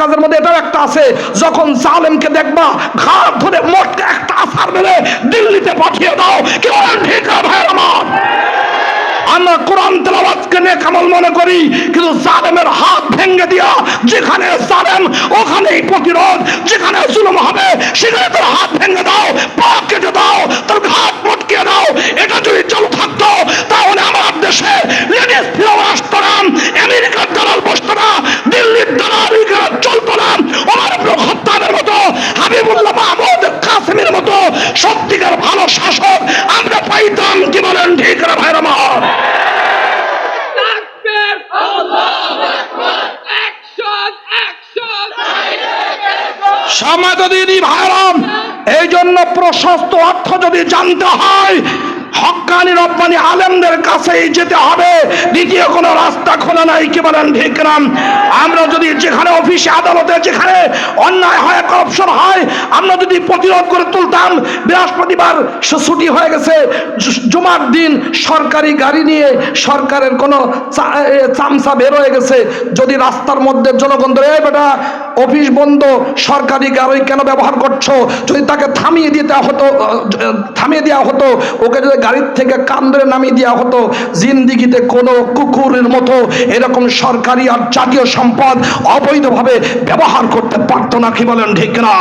কাজের মধ্যে এটাও একটা আছে, যখন জালেমকে দেখবা ঘাট ধরে মোটকে একটা আসার মেরে দিল্লিতে পাঠিয়ে দাও। কেউ ঠিক আমার? আমরা কোরআন তেলাওয়াতকে নেক আমল মনে করি, কিন্তু জালেমের হাত ভেঙে দিয়া যেখানে জালেম, ওখানেই প্রতিরোধ, যেখানে জুলুম হবে, সেখানে তোর হাত ভেঙে দাও, পা কেটে দাও, তোর হাত মটকে দাও, এটা যদি চালু থাকতো, তাহলে আমার দেশে লেডিস ফিরাও আসতো না আমেরিকার দালাল বসতো না দিল্লির দালাল চলতো না, ওমর ইবনে খাত্তাবের মতো, হাবিবুল্লাহ মাহমুদ কাসেমের মতো, সত্যিকার ভালো শাসক আমরা পাইতাম, কি বলেন ঠিক না সমাজদিনী ভাইরাম এই জন্য প্রশস্ত অর্থ যদি জানতে হয় হক্কানি রব্বানি আলেমদের কাছেই যেতে হবে। দ্বিতীয় কোনো রাস্তা খোলা নাই, কি বলেন ঠিক আমরা যদি যেখানে অফিসে আদালতে, যেখানে অন্যায় হয়, করপশন হয়, আমরা যদি প্রতিরোধ করে তুলতাম, বৃহস্পতিবার ছুটি হয়ে গেছে। জুমার দিন সরকারি গাড়ি নিয়ে সরকারের কোনো চামচা বের হয়ে গেছে। যদি রাস্তার মধ্যে জনগণ ধরে, "এই বেটা, অফিস বন্ধ, সরকারি গাড়ি কেন ব্যবহার করছ? যদি তাকে থামিয়ে দিতে হতো থামিয়ে দেওয়া হতো, ওকে যদি গাড়ির থেকে কান ধরে নামিয়ে দেওয়া হতো। জিন্দিগিতে কোনো কুকুরের মতো এরকম সরকারি আর জাতীয় সম্পদ অবৈধভাবে ব্যবহার করতে পারতো না, কি বলেন ঠিক না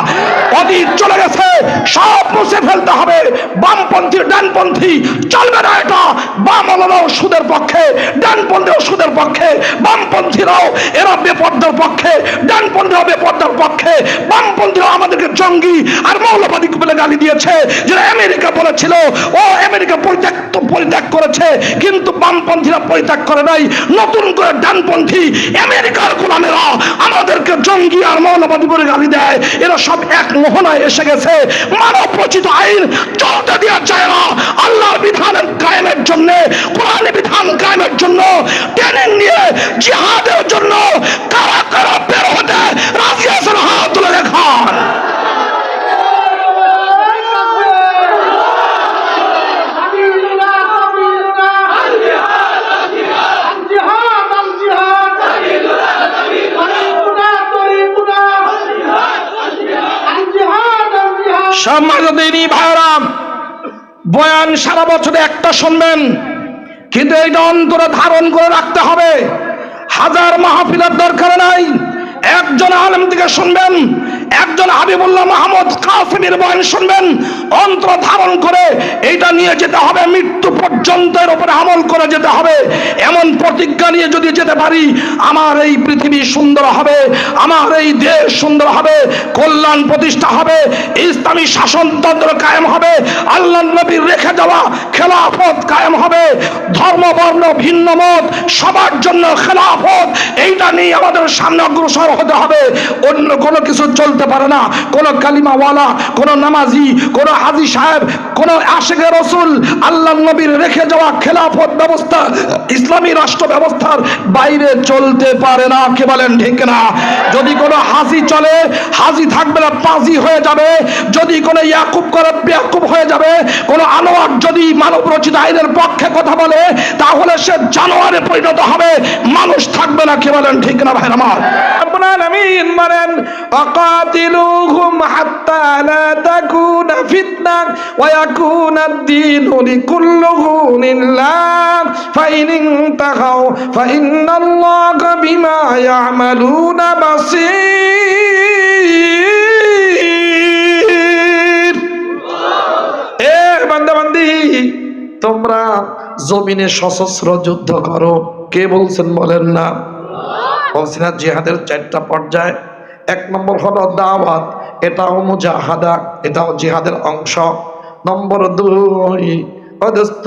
অতীত চলে গেছে, সব মুছে ফেলতে হবে। বামপন্থী, ডানপন্থী, চলবে না এটা। বাম আলোরাও সুদের পক্ষে, ডানপন্থীও সুদের পক্ষে, বামপন্থীরাও এরা বেপর্দার পক্ষে, ডানপন্থীরাও বেপর্দার পক্ষে, বামপন্থীরাও আমাদেরকে জঙ্গি আর মৌলবাদী বলে গালি দিয়েছে, যেটা আমেরিকা বলেছিল, ও আমেরিকা পরিত্যাগ পরিত্যাগ করেছে, কিন্তু বামপন্থীরা পরিত্যাগ করে নাই। নতুন করে ডানপন্থী আমেরিকার গোলামেরা আমাদেরকে জঙ্গি আর মৌলবাদী বলে গালি দেয়। এরা সব এক মোহনায় এসে গেছে। মানব রচিত আইন চলতে দেওয়া যায় না। আল্লাহর বিধান কায়েমের জন্য, কোরআনের বিধান কায়েমের জন্য ট্রেনিং নিয়ে জিহাদের জন্য কারা কারা বের হতে রাজি আছেন হাত তুলে দেখান। সম্মানিনী ভাইরাম, বয়ান সারা বছরে একটা শুনবেন, কিন্তু এইটা অন্তরে ধারণ করে রাখতে হবে। হাজার মাহফিলার দরকার নাই, একজন আলম থেকে শুনবেন একজন হাবিবুল্লাহ মাহমুদ কাসিমের বয়ান শুনবেন, অন্তর ধারণ করে এইটা নিয়ে যেতে হবে, মৃত্যু পর্যন্ত এর উপরে আমল করে যেতে হবে। এমন প্রতিজ্ঞা নিয়ে যদি যেতে পারি, আমার এই পৃথিবী সুন্দর হবে, আমার এই দেশ সুন্দর হবে, কল্যাণ প্রতিষ্ঠা হবে, ইসলামী শাসনতন্ত্র কায়েম হবে, আল্লাহ নবীর রেখে যাওয়া খেলাফত কায়েম হবে, ধর্ম, বর্ণ, ভিন্ন মত, সবার জন্য খেলাফত, এইটা নিয়ে আমাদের সামনে অগ্রসর হতে হবে, অন্য কোনো কিছু চলতে পারে না। কোনো কালিমাওয়ালা, কোনো নামাজি, কোনো হাজি সাহেব, কোনো আশেখের রসুল আল্লাহ নবীর রেখে যাওয়া খেলাফত ব্যবস্থা, ইসলামী রাষ্ট্র ব্যবস্থার বাইরে চলতে পারে না। কে বলেন ঠিক না? যদি কোনো হাজি চলে, হাজি থাকবে না, পাজি হয়ে যাবে। যদি কোনো ইয়াকুব করে, বেয়াকুব হয়ে যাবে। কোনো আনোয়ার যদি মানব রচিত আইনের পক্ষে কথা বলে, তাহলে সে জানোয়ারে পরিণত হবে। মানুষ থাকবে না, কে বলেন ঠিক না ভাই আমার? রব্বুল বলেন অকাতিলুহুম হাত্তা লা তাকুনা ফিতনা ওয়া ইয়াকুনা ad-দীনু লিকুল্লিহি লিল্লাহ ফাইন ইনতাহাউ ফাইন্নাল্লাহা বিমা ইয়ামালুনা বাসীর এ বান্দাবান্দি তোমরা জমিনে সশস্ত্র যুদ্ধ করো। কে বলছেন বলেন না? বলছি না জিহাদের চারটা পর্যায়। এক নম্বর হলো দাওয়াত, এটাও মুজাহাদা, এটাও জিহাদের অংশ। নম্বর দুই, অদস্ত,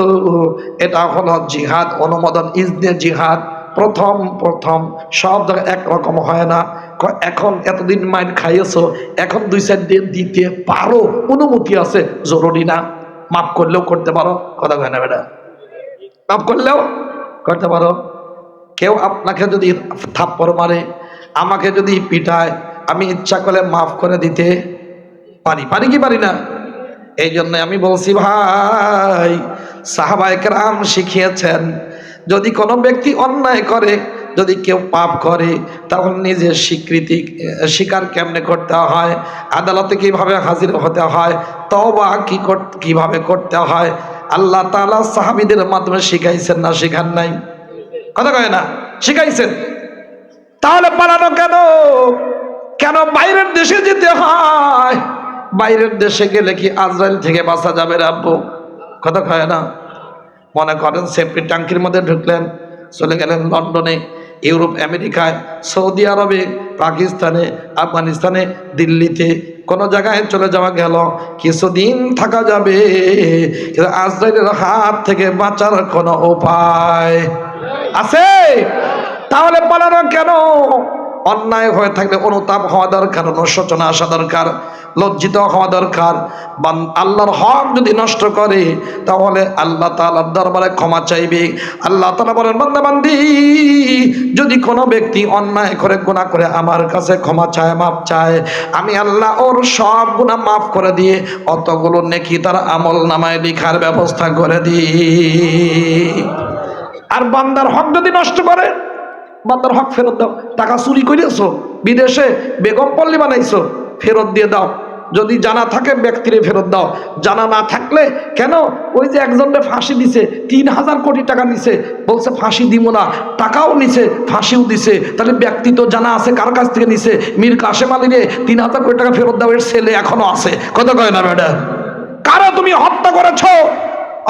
এটা হলো জিহাদ, অনুমোদন, ইজনে জিহাদ, প্রথম প্রথম, সব জায়গায় একরকম হয় না। এখন এতদিন মাইন খাইয়েছো, এখন দুই চার দিন দিতে পারো, অনুমতি আছে, জরুরি না। মাফ করলেও করতে পারো, কথা কয় না বেটা? মাফ করলেও করতে পারো। কেউ আপনাকে যদি থাপ্পড় মারে, আমাকে যদি পিটায় আমি ইচ্ছা করে মাফ করে দিতে পারি। পারি কি পারি না? এই জন্য আমি বলছি, ভাই সাহাবাইকরাম শিখিয়েছেন, যদি কোনো ব্যক্তি অন্যায় করে, যদি কেউ পাপ করে তখন নিজের স্বীকৃতি স্বীকার কেমনে করতে হয়? আদালতে কীভাবে হাজির হতে হয়? তবা কি কীভাবে করতে হয়? আল্লাহ তাআলা সাহাবীদের মাধ্যমে শিখাইছেন না, শিখান নাই? কথা কয় না? শিখাইছেন? তাহলে পালানো কেন? কেন বাইরের দেশে যেতে হয়? বাইরের দেশে গেলে কি আজরাইল থেকে বাঁচা যাবে রে আব্বু? কথা কয় না? মনে করেন সেফটি ট্যাঙ্কির মধ্যে ঢুকলেন, চলে গেলেন লন্ডনে, ইউরোপ, আমেরিকায়, সৌদি আরবে, পাকিস্তানে, আফগানিস্তানে, দিল্লিতে। কোনো জায়গায় চলে যাওয়া গেল। কিছুদিন থাকা যাবে, কিন্তু আজরাইলের হাত থেকে বাঁচার কোনো উপায় আছে? তাহলে পালানো কেন? অন্যায় হয়ে থাকলে অনুতাপ হওয়া দরকার, অনুশোচনা আসা দরকার, লজ্জিত হওয়া দরকার। বান- আল্লাহর হক যদি নষ্ট করে, তাহলে আল্লাহ তাআলার দরবারে ক্ষমা চাইবে। আল্লাহ তাআলা বলেন বান্দা বান্দি যদি কোনো ব্যক্তি অন্যায় করে, গুনাহ করে, আমার কাছে ক্ষমা চায় মাপ চায়, আমি আল্লাহ ওর সব গুনাহ মাফ করে দিয়ে অতগুলো নেকি তার আমল নামায় লিখার ব্যবস্থা করে দিই। আর বান্দার হক যদি নষ্ট করে বান্দার হক ফেরত দাও। টাকা চুরি করেছ বিদেশে বেগম পল্লী বানাইছো, ফেরত দিয়ে দাও। যদি জানা থাকে ব্যক্তিরে ফেরত দাও। জানা না থাকলে কেন? ওই যে একজনকে ফাঁসি দিছে, তিন হাজার কোটি টাকা নিছে। বলছে, ফাঁসি দিব না। টাকাও নিছে, ফাঁসিও দিছে। তাহলে ব্যক্তি তো জানা আছে কার কাছ থেকে নিছে? মীর কাশেম আলীরে তিন হাজার কোটি টাকা ফেরত দাও, এর ছেলে এখনও আছে। কত কয় না, ম্যাডাম? কারও তুমি হত্যা করেছ?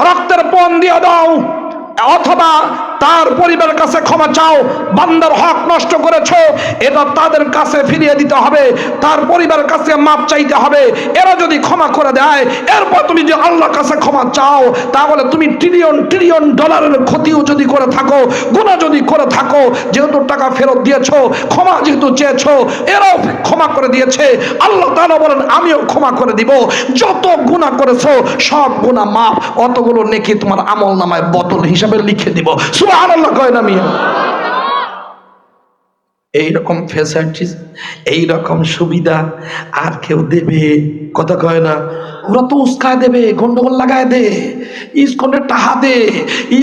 রক্তের পণ দিয়ে দাও। অথবা তার পরিবারের কাছে ক্ষমা চাও, বান্দার হক নষ্ট করেছ, এটা তাদের কাছে ফিরিয়ে দিতে হবে, তার পরিবারের কাছে মাপ চাইতে হবে, এরা যদি ক্ষমা করে দেয়, এরপর তুমি যে আল্লাহর কাছে ক্ষমা চাও, তাহলে তুমি ট্রিলিয়ন ট্রিলিয়ন ডলারের ক্ষতিও যদি করে থাকো গুণা যদি করে থাকো, যেহেতু টাকা ফেরত দিয়েছ, ক্ষমা যেহেতু চেয়েছো, এরাও ক্ষমা করে দিয়েছে, আল্লাহ তাআলা বলেন, আমিও ক্ষমা করে দিব, যত গুণা করেছ, সব গুণা মাপ অতগুলো নেকি তোমার আমল নামায় বদল হিসাবে লিখে দিব। কয় না এইরকম ফেসিলিটিস এইরকম সুবিধা আর কেউ দেবে কথা কয় না। ওরা তো উস্কায় দেবে, গন্ডগোল লাগায় দে, ইসকনের টাহা দে।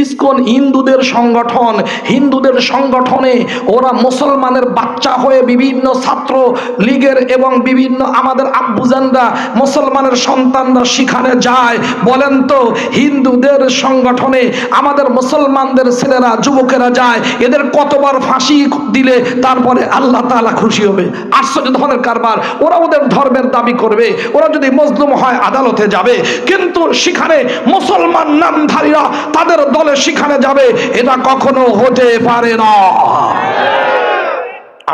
ইসকন হিন্দুদের সংগঠন, হিন্দুদের সংগঠনে ওরা মুসলমানের বাচ্চা হয়ে বিভিন্ন ছাত্র লীগের এবং বিভিন্ন আমাদের আব্বুজানরা মুসলমানের সন্তানরা সেখানে যায়। বলেন তো, হিন্দুদের সংগঠনে আমাদের মুসলমানদের ছেলেরা, যুবকেরা যায়, এদের কতবার ফাঁসি দিলে তারপরে আল্লাহ তাআলা খুশি হবে? আশ্চর্য ধরনের কারবার। ওরা ওদের ধর্মের দাবি করবে। ওরা যদি মজলুম হয় আদালতে যাবে, কিন্তু সেখানে মুসলমান নামধারীরা তাদের দলে সেখানে যাবে, এটা কখনো হতে পারে না।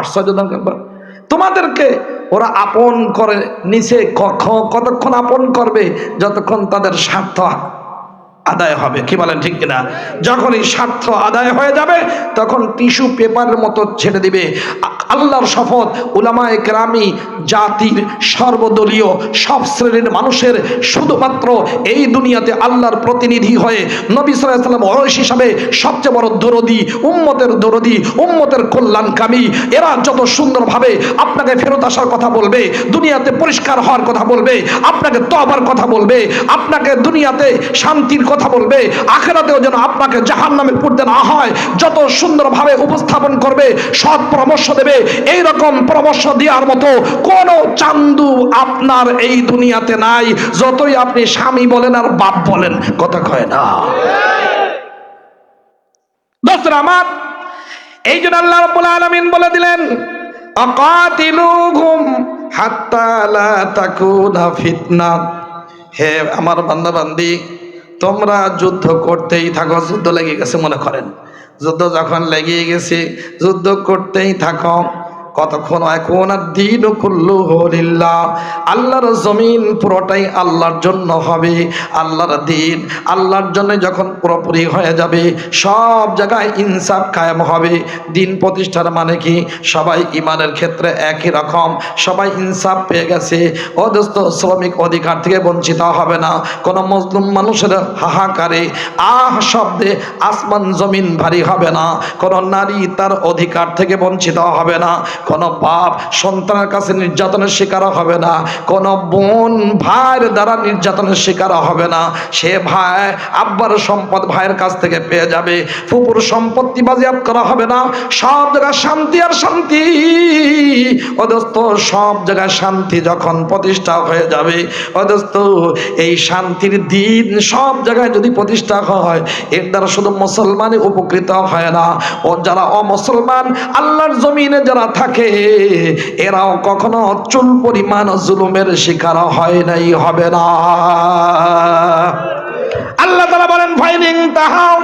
আশ্চর্য ধরনের তোমাদেরকে ওরা আপন করে নিচে কতক্ষণ আপন করবে, যতক্ষণ তাদের স্বার্থ আদায় হবে, কি বলেন ঠিক কিনা? যখন এই স্বার্থ আদায় হয়ে যাবে, তখন টিস্যু পেপারের মতো ছেড়ে দিবে। আল্লাহর শপথ, উলামায়ে কেরামি জাতির সর্বদলীয় সব শ্রেণির মানুষের শুধুমাত্র এই দুনিয়াতে আল্লাহর প্রতিনিধি হয়ে নবী সাল্লাম ওরস হিসাবে সবচেয়ে বড় দরদি, উম্মতের দরদি, উম্মতের কল্যাণকামী। এরা যত সুন্দরভাবে আপনাকে ফেরত আসার কথা বলবে, দুনিয়াতে পরিষ্কার হওয়ার কথা বলবে, আপনাকে তবার কথা বলবে, আপনাকে দুনিয়াতে শান্তির কথা বলবে, আখেরাতেও যেন আপনাকে জাহান নামে পড়তে না হয়। যত সুন্দরভাবে উপস্থাপন করবে, সৎ পরামর্শ দেবে এই রকম পরামর্শ দেওয়ার মতো কোন চান্দু আপনার এই দুনিয়াতে নাই। যতই আপনি স্বামী বলেন আর বাপ বলেন, কথা কয় না। দোস্তরা আমার, এই জন্য আল্লাহ রাব্বুল আলামিন বলে দিলেন অকাতিলুহুম হাত্তা লা তাকুনা ফিতনা। হে আমার বান্দা বান্দি তোমরা যুদ্ধ করতেই থাকো, যুদ্ধ লেগে গেছে মনে করেন। যুদ্ধ যখন লেগে গেছে, যুদ্ধ করতেই থাকো। কতক্ষণ? এখন দিন কুল্লু হলিল্লাহ। আল্লাহর জমিন পুরোটাই আল্লাহর জন্য হবে। আল্লাহর দিন আল্লাহর জন্য যখন পুরোপুরি হয়ে যাবে, সব জায়গায় ইনসাফ কায়েম হবে। দিন প্রতিষ্ঠার মানে কি? সবাই ইমানের ক্ষেত্রে একই রকম। সবাই ইনসাফ পেয়ে গেছে। অদস্ত শ্রমিক অধিকার থেকে বঞ্চিত হবে না। কোনো মজলুম মানুষের হাহাকারে, আহ শব্দে আসমান জমিন ভারী হবে না। কোনো নারী তার অধিকার থেকে বঞ্চিত হবে না। কোনো বাপ সন্তানের কাছে নির্যাতনের শিকার হবে না, কোনো বোন ভাইয়ের দ্বারা নির্যাতনের শিকার হবে না। সে ভাই আব্বার সম্পদ ভাইয়ের কাছ থেকে পেয়ে যাবে। ফুপুর সম্পত্তি বাজেয়াপ্ত করা হবে না। সব জায়গায় শান্তি আর শান্তি। অদস্ত সব জায়গায় শান্তি যখন প্রতিষ্ঠা হয়ে যাবে। অদস্ত এই শান্তির দিন সব জায়গায় যদি প্রতিষ্ঠা হয়, এর দ্বারা শুধু মুসলমানই উপকৃত হয় না। ও যারা অমুসলমান, আল্লাহর জমিনে যারা থাকে এরাও কখনো চুল পরিমাণ জুলুমের শিকার হয় নাই, হবে না। আল্লাহ তারা বলেন ফাইনিং তাহাও।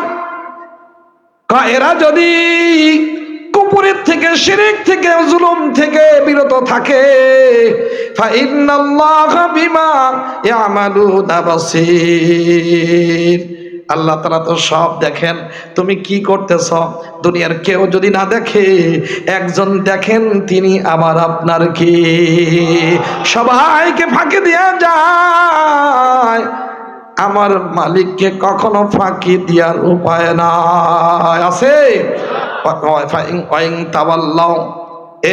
এরা যদি কুপুরের থেকে, শিরিক থেকে, জুলুম থেকে বিরত থাকে বিমা আল্লাহ তালা তো সব দেখেন। তুমি কি করতেছ? দুনিয়ার কেউ যদি না দেখে, একজন দেখেন, তিনি আবার আপনার কি? সবাইকে ফাঁকি দিয়ে যায়। আমার মালিককে কখনো ফাঁকি দেওয়ার উপায় না আছে?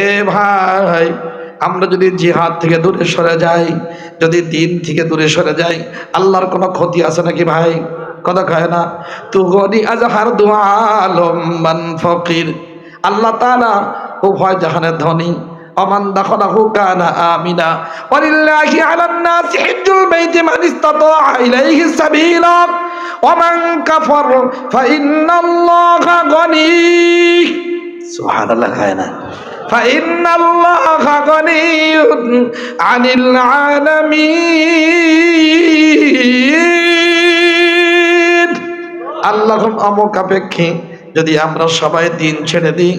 এ ভাই, আমরা যদি জিহাদ থেকে দূরে সরে যাই, যদি দিন থেকে দূরে সরে যাই, আল্লাহর কোনো ক্ষতি আছে নাকি ভাই? কথা কয় না? তু গনি আজহার দুয়ালম মান ফকির। আল্লাহ তাআলা ও ভয় জাহানের ধনী। আমিনা। ওয়ালিল্লাহি আলান নাসি হিজ্জুল বাইতি মান ইসতাতা ইলাইহি সাবিলা। ওয়ামান কাফার ফা ইন্নাল্লাহা গনি। সুবহানাল্লাহ খায় না। ফা ইন্নাল্লাহা গনিউন আনিল আলামিন। আল্লাহ অমুক আপেক্ষে যদি আমরা সবাই দিন ছেড়ে দিই,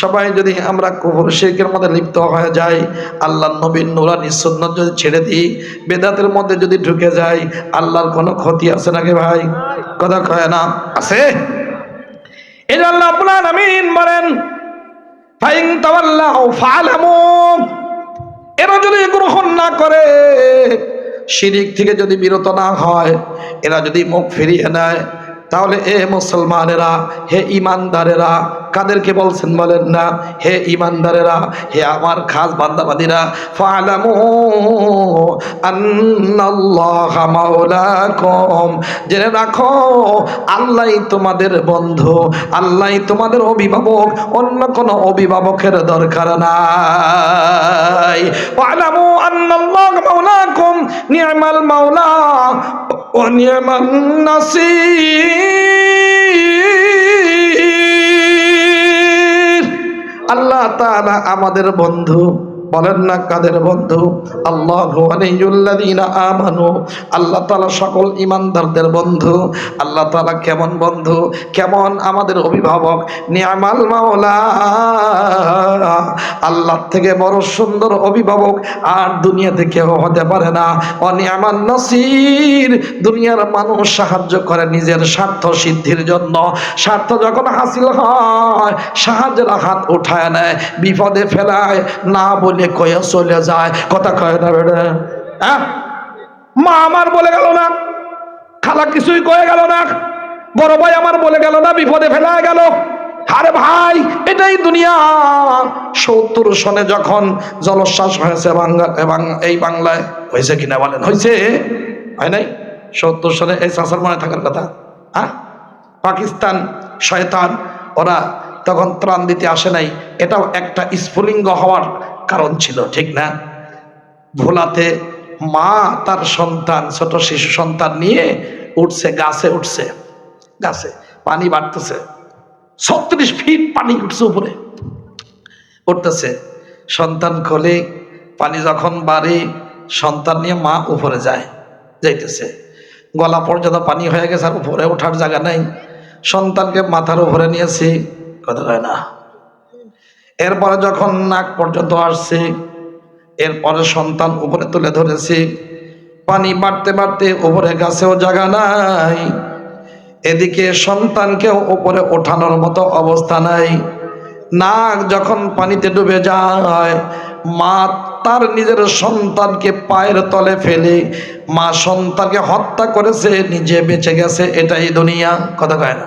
সবাই যদি আমরা কুহুর শেখের মধ্যে লিপ্ত হয়ে যাই আল্লাহ নবীন নুরানি সুন্নত যদি ছেড়ে দিই, বেদাতের মধ্যে যদি ঢুকে যাই, আল্লাহর কোনো ক্ষতি আছে নাকি ভাই? কথা কয় না, আছে। আপনার আমিন তাওয়াল্লাহ এরা যদি গ্রহণ না করে থেকে যদি বিরত না হয়, এরা যদি মুখ ফিরিয়ে নেয় তাহলে এ মুসলমানেরা, হে ইমানদারেরা, কাদেরকে বলছেন বলেন না, হে ইমানদারেরা, হে আমার খাস বান্দাবাদীরা, ফালামু আন্নাল্লাহ মাওলাকুম। জেনে রাখো আল্লাহই তোমাদের বন্ধু আল্লাহই তোমাদের অভিভাবক, অন্য কোনো অভিভাবকের দরকার নাই। ফালামু আন্নাল্লাহ মাওলাকুম নি'মাল মাওলা ওয়া নি'মান নাসির। আল্লাহ তাআলা আমাদের বন্ধু বলেন না কাদের বন্ধু? আল্লাহ আমানু। আল্লাহ তাআলা সকল ইমানদারদের বন্ধু। আল্লাহ তাআলা কেমন বন্ধু? কেমন আমাদের অভিভাবক? নিয়ামাল মাওলা। আল্লাহ থেকে বড় সুন্দর অভিভাবক আর দুনিয়াতে কেউ হতে পারে না। অনিয়ামান নসির। দুনিয়ার মানুষ সাহায্য করে নিজের স্বার্থ সিদ্ধির জন্য। স্বার্থ যখন হাসিল হয়, সাহায্যের হাত উঠায় নেয়, বিপদে ফেলায়, না বলে কয়ে চলে যায় কথা কয় না হ্যাঁ? মা আমার বলে গেল না। খালা কিছুই কয়ে গেল না। বড় ভাই আমার বলে গেল না, বিপদে ফেলায় গেল। আরে ভাই, এটাই দুনিয়া। সত্তর সনে যখন জলশ্বাস হয়েছে বাংলা এবং এই বাংলায়, হয়েছে কিনা বলেন? হয়েছে। হয় নাই? সত্তর সনে এই চাষার মনে থাকার কথা। হ্যাঁ? পাকিস্তান শয়তান, ওরা তখন ত্রাণ দিতে আসে নাই। এটাও একটা স্ফুলিঙ্গ হওয়ার কারণ ছিল, ঠিক না? ভোলাতে মা তার সন্তান, ছোট শিশু সন্তান নিয়ে উঠছে, গাছে উঠছে, গাছে পানি বাড়তেছে। ছত্রিশ ফিট পানি উঠছে উপরে, উঠতেছে। সন্তান খোলে, পানি যখন বাড়ে, সন্তান নিয়ে মা উপরে যায়, যাইতেছে। গলা পর্যন্ত পানি হয়ে গেছে আর উপরে ওঠার জায়গা নাই। সন্তানকে মাথার উপরে নিয়েছি কথা হয় না। এরপরে যখন নাক পর্যন্ত আসছে, এরপরে সন্তান উপরে তুলে ধরেছে। পানি বাড়তে বাড়তে উপরে গাছেও জায়গা নাই। এদিকে সন্তানকেও উপরে ওঠানোর মতো অবস্থা নাই। নাক যখন পানিতে ডুবে যায়, মা তার নিজের সন্তানকে পায়ের তলে ফেলে, মা সন্তানকে হত্যা করেছে, নিজে বেঁচে গেছে, এটাই দুনিয়া। কথা কয় না।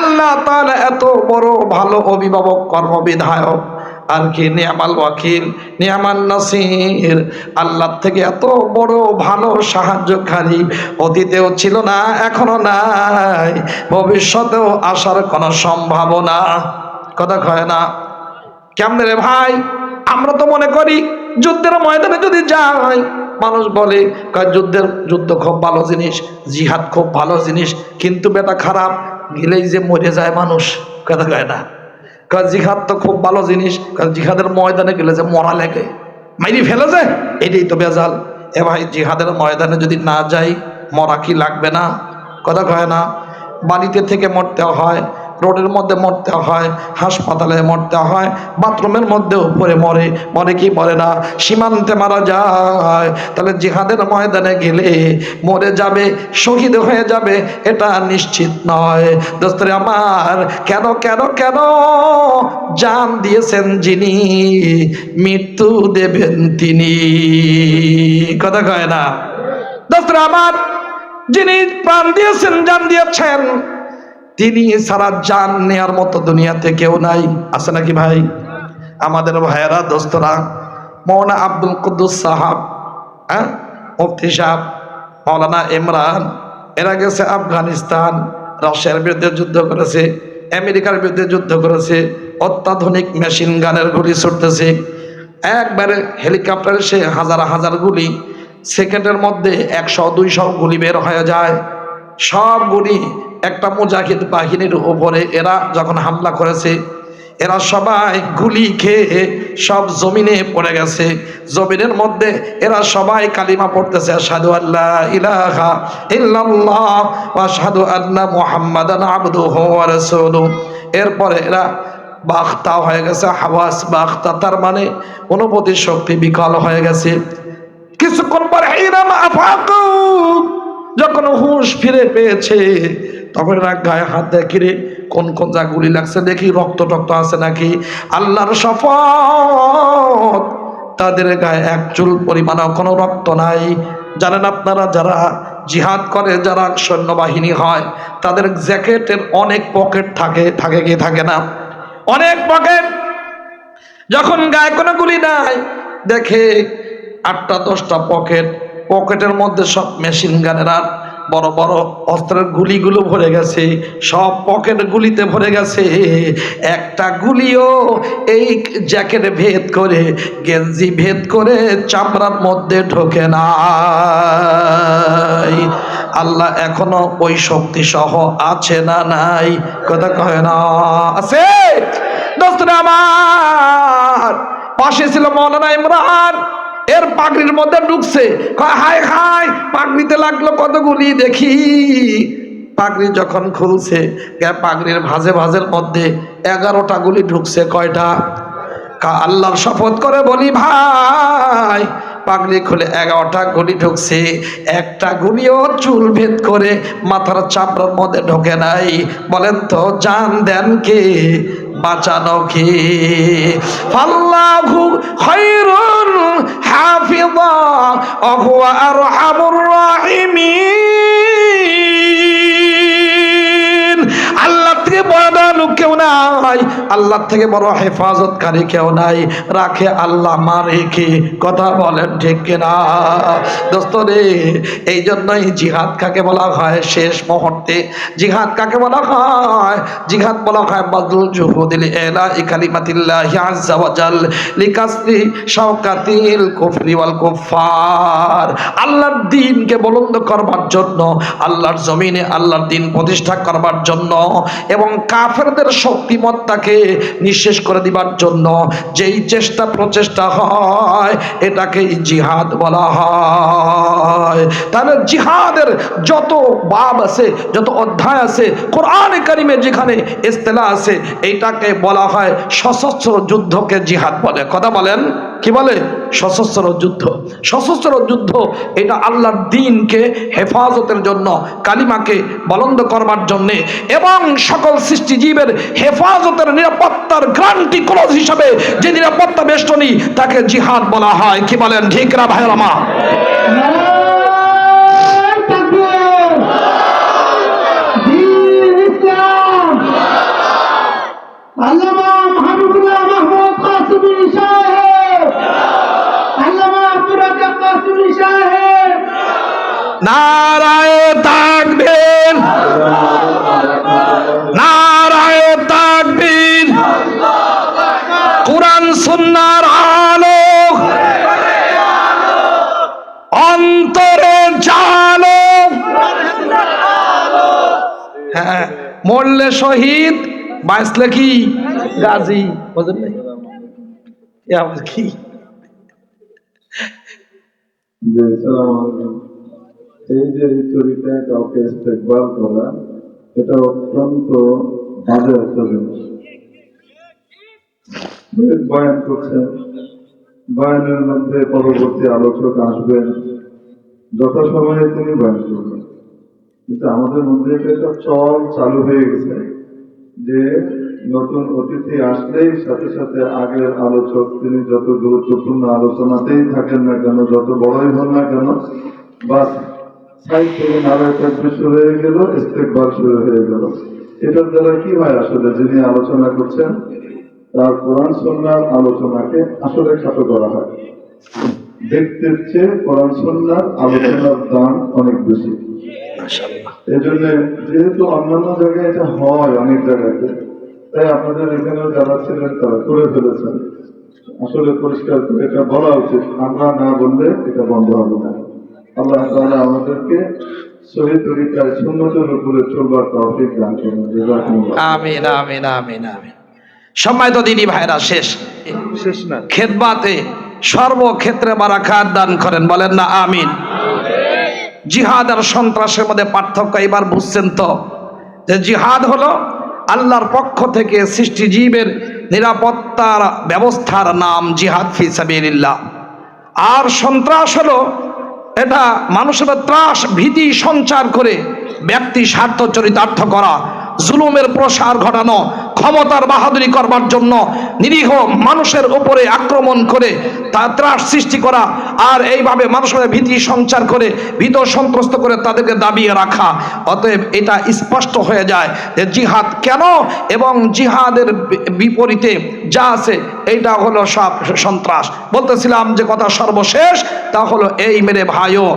আল্লাহ তাআলা এত বড় ভালো অভিভাবক, কর্মবিধায়ক, আর কি নিয়ামাল ওয়াকিল, নিয়ামাল নাসির। আল্লাহ থেকে এত বড় ভালো সাহায্যকারী অতীতেও ছিল না, এখনও নাই। ভবিষ্যতেও আসার কোনো সম্ভাবনা। কথা কয় না? কেমনে রে ভাই? আমরা তো মনে করি যুদ্ধের ময়দানে যদি যাই, মানুষ বলে যুদ্ধের, যুদ্ধ খুব ভালো জিনিস, জিহাদ খুব ভালো জিনিস, কিন্তু বেটা খারাপ গেলেই যে মরে যায় মানুষ, কথা কয় না। কারণ জিহাদ তো খুব ভালো জিনিস, কারণ জিহাদের ময়দানে গেলে যে মরা লেগে। মাইরি ফেলে যায়, এটাই তো বেজাল। এ ভাই জিহাদের ময়দানে যদি না যাই, মরা কি লাগবে না? কথা কয় না, বাড়িতে থেকে মরতে হয় রোডের মধ্যে মরতে হয়, হাসপাতালে মরতে হয়, বাথরুমের মধ্যে উপরে মরে মরে কি মরে না, সীমান্তে মারা যায়। তাহলে জিহাদের ময়দানে গেলে মরে যাবে, শহীদ হয়ে যাবে, এটা নিশ্চিত নয়। দোস্তরে আমার, কেন কেন কেন? জান দিয়েছেন যিনি, মৃত্যু দেবেন তিনি। কথা কয় না? দোস্তরে আমার, যিনি প্রাণ দিয়েছেন, জান দিয়েছেন তিনি সারা জান নেয়ার মতো দুনিয়াতে কেউ নাই। আছে নাকি ভাই? আমাদের ভাইয়েরা, দোস্তরা, মৌলানা আব্দুল কুদ্দুস সাহাব হ্যাঁ? মুফতি সাহেব, মৌলানা ইমরান, এরা গেছে আফগানিস্তান, রাশিয়ার বিরুদ্ধে যুদ্ধ করেছে, আমেরিকার বিরুদ্ধে যুদ্ধ করেছে, অত্যাধুনিক মেশিন গানের গুলি ছুটতেছে। একবারে হেলিকপ্টারে সে হাজার হাজার গুলি, সেকেন্ডের মধ্যে একশো, দুইশো গুলি বের হয়ে যায়। সব গুলি একটা মুজাহিদ বাহিনীর উপরে এরা যখন হামলা করেছে, এরা সবাই গুলি খেয়ে সব জমিনে পড়ে গেছে। জমিনের মধ্যে এরা সবাই কালিমা পড়তেছে সাধু আল্লাহ ইলাহা ইল্লাল্লাহ ওয়া সাধু আন্না মুহাম্মাদান আবদুহু ওয়া রাসূলুহু। এরপরে এরা বাখতা হয়ে গেছে, হাওয়াস বাখতা, তার মানে অনুভূতি শক্তি বিকল হয়ে গেছে। কিছুক্ষণ পরে যখন হুঁশ ফিরে পেয়েছে তখন এরা গায়ে হাত দেখি রে কোন কোন যা গুলি লাগছে দেখি, রক্ত টক্ত আছে নাকি? আল্লাহর শপথ। তাদের গায়ে এক চুল পরিমাণও কোনো রক্ত নাই। জানেন আপনারা, যারা জিহাদ করে, যারা সৈন্যবাহিনী হয়, তাদের জ্যাকেটের অনেক পকেট থাকে থাকে কি থাকে না? অনেক পকেট। যখন গায়ে কোনো গুলি নাই, দেখে আটটা দশটা পকেট, পকেটের মধ্যে সব মেশিন গানের আর বড় বড় অস্ত্রের গুলিগুলো ভরে গেছে, সব পকেট গুলিতে ভরে গেছে। একটা গুলিও এই জ্যাকেট ভেদ করে, গেঞ্জি ভেদ করে চামড়ার মধ্যে ঢোকে না আল্লাহ এখনও ওই শক্তি সহ আছে না নাই? কথা কয় না। আছে। দোস্তরা আমার, পাশে ছিল মৌলানা ইমরান। এর পাগড়ির মধ্যে ঢুকছে। হায় হায়, পাগড়িতে লাগল কতগুলি দেখি। পাগড়ি যখন খুলছে পাগড়ির ভাজে ভাজের মধ্যে এগারোটা গুলি ঢুকছে। কয়টা? আল্লাহর শপথ করে বলি, ভাই, পাগড়ি খুলে এগারোটা গুলি ঢুকছে। একটা গুলিও চুল ভেদ করে মাথার চাপড়ার মধ্যে ঢোকে নাই। বলেন তো, জান দেন কে? বাঁচানো কে? ফাল্লাহু খায়রুন হাফিযা ওয়া হুয়া আরহামুর রাহিমিন। বড় দয়ালু কেউ নাই। থেকে বড় হেফাজতকারী কেউ নাই। রাখে আল্লাহ মারে কে কথা বলেন ঠিক কিনা? দোস্ত রে এই জন্যই জিহাদ কাকে বলা হয়? শেষ মুহূর্তে জিহাদ কাকে বলা হয়? জিহাদ বলা হয় জুহুদিল এলা শাওকাতিল কুফরি ওয়াল কুফার আল্লাহর দ্বীনকে বুলন্দ করবার জন্য, আল্লাহর জমিনে আল্লাহর দিন প্রতিষ্ঠা করবার জন্য এবং কাফেরদের শক্তিমত্তাকে নিঃশেষ করে দিবার জন্য যেই চেষ্টা প্রচেষ্টা হয়, এটাকেই জিহাদ বলা হয়। তাহলে জিহাদের যত বাব আছে, যত অধ্যায় আছে, কোরআন কারিমে যেখানে ইস্তেলা আছে, এইটাকে বলা হয় সশস্ত্র যুদ্ধকে জিহাদ বলে। কথা বলেন। কি বলে? সশস্ত্র যুদ্ধ। সশস্ত্র যুদ্ধ, এটা আল্লাহর দিনকে হেফাজতের জন্য, কালিমাকে বলন্দ করবার জন্যে এবং সকল সৃষ্টিজীবের হেফাজতের নিরাপত্তার গ্রান্টি ক্লোজ হিসাবে যে নিরাপত্তা বেষ্টনী তাকে জিহাদ বলা হয়। কি বলেন? ঠিক না ভাইয়ের মা নারায়ণ তাকবীর দ্বীন ইসলাম আল্লামা মাহবুবুল্লাহ মাহমুদ কাসিমি সাহেব আল্লামা আব্দুর রাজ্জাক কাসিমি সাহেব নারায় তাকবীর। নারায় তাকবীর। কোরআন সুন্নাহর আলো অন্তরে জালো। হ্যাঁ মরলে শহীদ, বাঁচলে কি? গাজী। বুঝলেন কি? সালাম আলাইকুম। এই যে তরিকায় কাউকে ইস্তেকবাল করা, এটা অত্যন্ত বাজে একটা জিনিস। বয়ান করছেন বয়ানের মধ্যে পরবর্তী আলোচক আসবেন। যথাসময়ে তিনি বয়ান করবেন। কিন্তু আমাদের মধ্যে একটা চল চালু হয়ে গেছে যে নতুন অতিথি আসলেই সাথে সাথে আগের আলোচক তিনি যত গুরুত্বপূর্ণ আলোচনাতেই থাকেন না কেন, যত বড়ই হন না কেন, বাস সাইড থেকে নারায় থাকবে হয়ে গেল ইস্তেকবার শুরু হয়ে গেল। এটার দ্বারা কি হয়? আসলে যিনি আলোচনা করছেন তার কোরআন সন্ন্যার আলোচনাকে আসলে খাটো করা হয়। ব্যক্তির চেয়ে কোরআন সন্ন্যার আলোচনার দাম অনেক বেশি। এই জন্য যেহেতু অন্যান্য জায়গায় এটা হয় অনেক জায়গাতে তাই আপনাদের এখানেও যারা ছিলেন তারা করে ফেলেছেন। আসলে পরিষ্কার করে এটা বলা উচিত আমরা না বললে এটা বন্ধ হবে না। আল্লাহ তাআলা আমাদেরকে সহি তরিকায় সুন্নতের উপরে চলবার তৌফিক দান করুন। আমিন আমিন আমিন আমিন। সম্মানিত দিদি ভাইরা শেষ। শেষ না। খেদবাতে সর্বক্ষেত্রে বারাকাত দান করেন বলেন না আমিন। জিহাদ আর সন্ত্রাসের মধ্যে পার্থক্য এবার বুঝছেন তো? যে জিহাদ হলো আল্লাহর পক্ষ থেকে সৃষ্টিজীবের নিরাপত্তার ব্যবস্থার নাম জিহাদ ফি সাবিলিল্লাহ। আর সন্ত্রাস হলো এটা মানুষের ত্রাস ভীতি সঞ্চার করে ব্যক্তি স্বার্থ চরিতার্থ করা। জুলুমের প্রসার ঘটানো ক্ষমতার বাহাদুরি করবার জন্য নিরীহ মানুষের উপরে আক্রমণ করে তা ত্রাস সৃষ্টি করা আর এইভাবে মানুষের ভীতি সঞ্চার করে, ভীত সন্ত্রস্ত করে তাদেরকে দাবিয়ে রাখা। অতএব এটা স্পষ্ট হয়ে যায় যে জিহাদ কেন এবং জিহাদের বিপরীতে যা আছে এইটা হলো সব সন্ত্রাস। বলতেছিলাম যে কথা সর্বশেষ, তা হলো এই মেরে ভাইও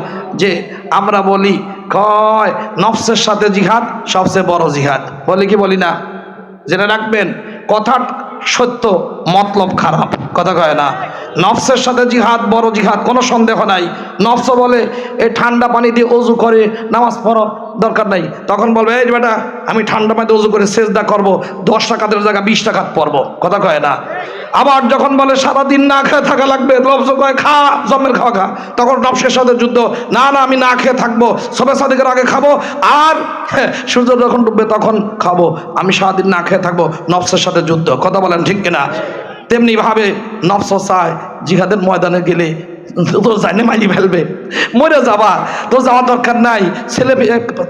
যে আমরা বলি, কয়, নফসের সাথে জিহাদ, সবচেয়ে বড় জিহাদ। বলি কি বলি না? জেনে রাখবেন কথা সত্য মতলব খারাপ। কথা কয় না? নফসের সাথে জিহাদ বড় জিহাদ কোনো সন্দেহ নাই। নফস বলে এই ঠান্ডা পানি দিয়ে অজু করে নামাজ পড়ো দরকার নাই। তখন বলবে এই বেটা আমি ঠান্ডা পানিতে অজু করে সেজদা করব দশ টাকাদের জায়গা বিশ টাকা পড়ব। কথা কয় না। আবার যখন বলে সারাদিন না খেয়ে থাকা লাগবে নফস কয় খা জমের খাওয়া খা। তখন নফসের সাথে যুদ্ধ না না আমি না খেয়ে থাকব সবে সাদিকের আগে খাব আর হ্যাঁ, সূর্য যখন ডুববে তখন খাব আমি সারাদিন না খেয়ে থাকব। নফসের সাথে যুদ্ধ কথা বলেন ঠিক কিনা? তেমনি ভাবে নফস চায় জিহাদের ময়দানে গেলে তো জানে মাইলি ফেলবে। মরে যাবা। তো যাওয়ার দরকার নাই। ছেলে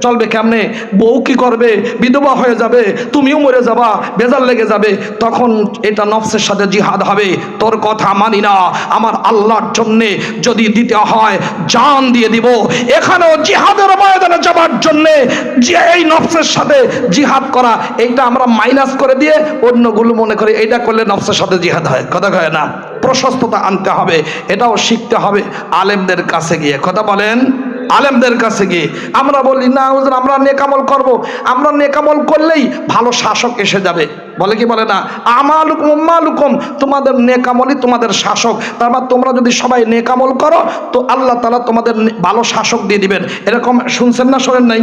চলবে কেমনে? বউ কি করবে? বিধবা হয়ে যাবে। তুমিও মরে যাবা। বেজার লেগে যাবে। তখন এটা নফসের সাথে জিহাদ হবে। তোর কথা মানি না। আমার আল্লাহর জন্যে যদি দিতে হয়, জান দিয়ে দিব। এখানেও জিহাদের ময়দানে যাবার জন্যে যে এই নফসের সাথে জিহাদ করা, এইটা আমরা মাইনাস করে দিয়ে অন্যগুলো মনে করি এইটা করলে নফসের সাথে জিহাদ হয়। কথা কয় না? প্রশস্ততা আনতে হবে, এটাও শিখতে হবে আলেমদের কাছে গিয়ে। কথা বলেন? আলেমদের কাছে গিয়ে। আমরা বলি, না আমরা নেকামল করব। আমরা নেকামল করলেই ভালো শাসক এসে যাবে। বলে কি বলে না? আমালুকুম উম্মালুকুম তোমাদের নেকামলই তোমাদের শাসক। তার মানে তোমরা যদি সবাই নেকামল করো, তো আল্লাহ তালা তোমাদের ভালো শাসক দিয়ে দিবেন। এরকম শুনছেন না, শোনেন নাই?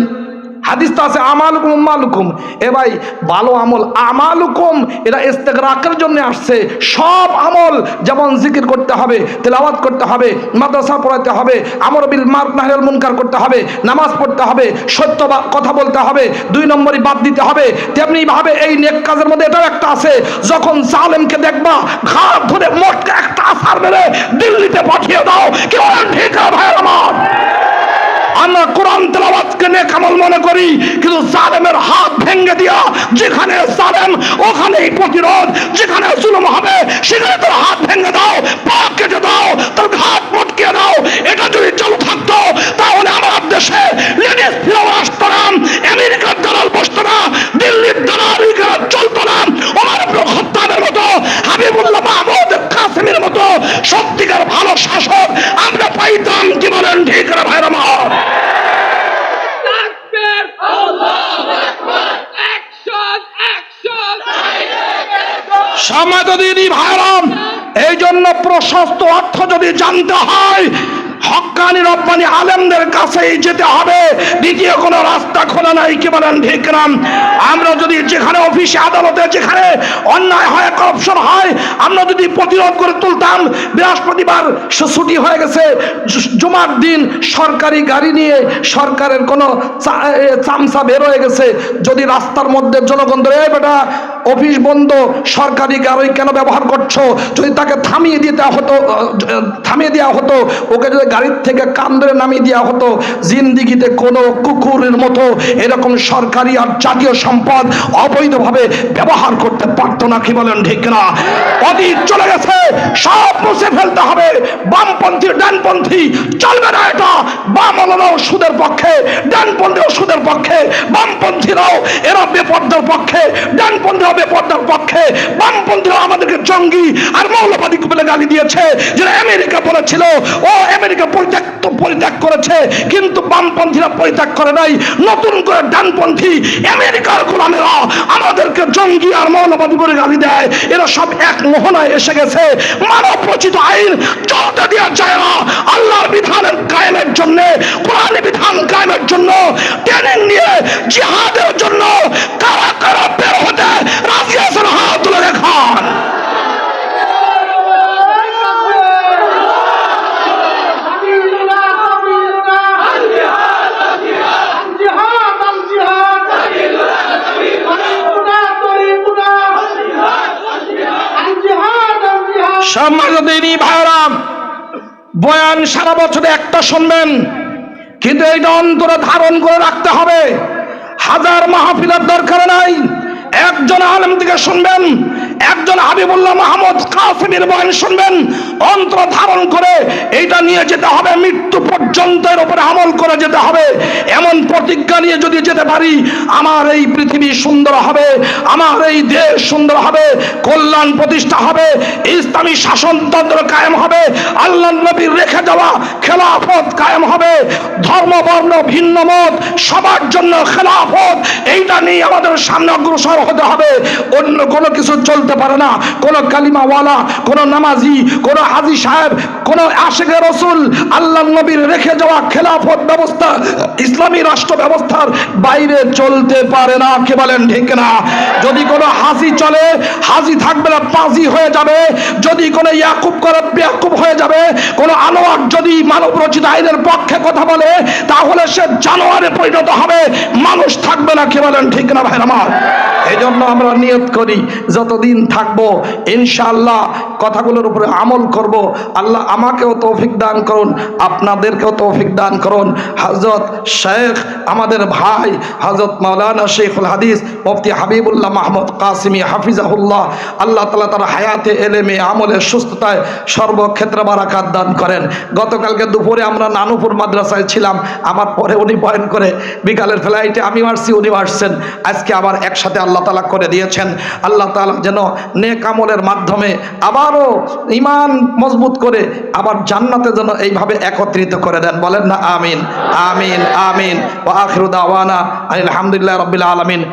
হাদিস তো আছে, আমালুকুম উম্মালুকুম। এ ভাই, ভালো আমল। আমালুকুম? এটা ইস্তেগরাকের জন্য আসছে। সব আমল যেমন জিকির করতে হবে, তেলাওয়াত করতে হবে, মাদ্রাসা পড়াতে হবে, আমর বিল মার নাহরুল মুনকার করতে হবে, নামাজ পড়তে হবে, সত্য কথা বলতে হবে, দুই নম্বরই বাদ দিতে হবে তেমনি ভাবে এই নেক কাজের মধ্যে এটাও একটা আছে, যখন জালেমকে দেখবা ঘাট ধরে মোটকে একটা আসার মেরে দিল্লিতে পাঠিয়ে দাও, কি বলেন ঠিক ভাই আমার? আমরা কোরআন তেলাওয়াতকে নেক আমল মনে করি, কিন্তু জালেমের হাত ভেঙে দিয়া যেখানে জালেম, ওখানেই প্রতিরোধ, যেখানে জুলুম হবে, সেখানে তোর হাত ভেঙে দাও পা কেটে দাও, তোর ঘাট মটকে দাও এটা যদি চালু থাকতো, তাহলে আমার দেশে লেডিস আসতো না আমেরিকার দালাল বসতো না, দিল্লির দালাল চলতো না, ওমর ইবনে মতো, হাবিবুল্লাহ মাহমুদ কাসেমের মতো, সত্যিকার ভালো শাসক আমরা পাইতাম, কি বলেন ঠিক ভাইরা Akbar! Action! Action! সমাজ যদি এই জন্য প্রশস্ত অর্থ যদি জানতে হয় হক্কানি রব্বানি আলেমদের কাছেই যেতে হবে। দ্বিতীয় কোনো রাস্তা খোলা নাই কি বলেন ঠিক না আমরা যদি যেখানে অফিসে আদালতে, যেখানে অন্যায় হয় করপশন হয়, আমরা যদি প্রতিরোধ করে তুলতাম, বৃহস্পতিবার ছুটি হয়ে গেছে। জুমার দিন সরকারি গাড়ি নিয়ে সরকারের কোনো চামচা বের হয়ে গেছে। যদি রাস্তার মধ্যে জনগণ ধরে, "এই বেটা, অফিস বন্ধ, সরকারি গাড়ি কেন ব্যবহার করছ? যদি তাকে থামিয়ে দিতে হতো থামিয়ে দেওয়া হতো, ওকে যদি গাড়ির থেকে কান্দরে নামিয়ে দেওয়া হতো, জিন্দিগিতে কোনো কুকুরের মতো এরকম সরকারি আর জাতীয় সম্পদ অবৈধভাবে ব্যবহার করতে পারতো না, কি বলেন ঠিক না অতীত চলে গেছে, সব মুছে ফেলতে হবে, বামপন্থী, ডানপন্থী, চলবে না এটা। বাম সুদের পক্ষে ডানপন্থীও সুদের পক্ষে, বামপন্থীরাও এরা বেপর্দার পক্ষে, ডানপন্থীরাও বেপর্দার পক্ষে বামপন্থীরাও আমাদেরকে জঙ্গি আর মৌলবাদী বলে গালি দিয়েছে। যেটা আমেরিকা বলেছিল, ও আমেরিকা পরিত্যাগ পরিত্যাগ করেছে, কিন্তু বামপন্থীরা পরিত্যাগ করে নাই। নতুন করে ডানপন্থী আমেরিকার গোলামেরা আমাদেরকে জঙ্গি আর মৌলবাদী বলে গালি দেয়। এরা সব এক মোহনায় এসে গেছে। মানব রচিত আইন চলতে দেওয়া যায় না। আল্লাহর বিধানের কায়েমের জন্য কোরআন বিধান কায়েমের জন্য ট্রেনিং নিয়ে জিহাদের জন্য কারা কারা বের হতে রাজি হাত তুলে দেখান মুসলমান সম্মানদিনী বয়ান সারা বছরে একটা শুনবেন, কিন্তু এইটা অন্তরে ধারণ করে রাখতে হবে, হাজার মাহফিলের দরকার নাই, একজন আলেম থেকে শুনবেন একজন হাবিবুল্লাহ মাহমুদ কাসিমের বয়ান শুনবেন, অন্তর ধারণ করে এইটা নিয়ে যেতে হবে, মৃত্যু পর্যন্ত এর উপরে আমল করে যেতে হবে। এমন প্রতিজ্ঞা নিয়ে যদি যেতে পারি, আমার এই পৃথিবী সুন্দর হবে, আমার এই দেশ সুন্দর হবে, কল্যাণ প্রতিষ্ঠা হবে, ইসলামী শাসনতন্ত্র কায়েম হবে, আল্লাহ নবীর রেখে যাওয়া খেলাফত কায়েম হবে, ধর্ম, বর্ণ, ভিন্ন মত, সবার জন্য খেলাফত, এইটা নিয়ে আমাদের সামনে অগ্রসর হতে হবে, অন্য কোনো কিছু চলতে পারে না। কোনো কালিমাওয়ালা, কোনো নামাজি, কোনো হাজি সাহেব, কোনো আশেখের রসুল আল্লাহ নবীর রেখে যাওয়া খেলাফত ব্যবস্থা, ইসলামী রাষ্ট্র ব্যবস্থার বাইরে চলতে পারে না। কে বলেন ঠিক না? যদি কোনো হাসি চলে হাসি থাকবে না, পাজি হয়ে যাবে। যদি কোনো ইয়াকুব করে, বেয়াকুব হয়ে যাবে। কোনো আনোয়ার যদি মানব রচিত আইনের পক্ষে কথা বলে, তাহলে সে জানোয়ারে পরিণত হবে। মানুষ থাকবে না, কে বলেন ঠিক না ভাই আমার? এই জন্য আমরা নিয়ত করি, যতদিন থাকব, ইনশাআল্লাহ কথাগুলোর উপরে আমল করব। আল্লাহ আমাকেও তৌফিক দান করুন, আপনাদেরকেও তৌফিক দান করুন। হজরত শেখ আমাদের ভাই হজরত মাওলানা শেখুল হাদিস, মুফতি হাবিবুল্লাহ মাহমুদ কাসিমি হাফিজাহুল্লাহ, আল্লাহ তালা তার হায়াতে, এলেমে আমলের সুস্থতায় সর্বক্ষেত্রে বারাকাত দান করেন। গতকালকে দুপুরে আমরা নানুপুর মাদ্রাসায় ছিলাম, আমার পরে উনি বয়ান করে, বিকালের ফ্লাইটে আমি আসছি উনি আসছেন। আজকে আবার একসাথে আল্লাহ তালা করে দিয়েছেন। আল্লাহ তালা যেন নেক আমলের মাধ্যমে আবারও ইমান মজবুত করে আবার জান্নাতে যেন এইভাবে একত্রিত করে দেন। বলেন না, আমিন। আমিন আমিন। ও আখিরুদ্দাওয়ানা আলহামদুলিল্লাহ রবিল আলমিন।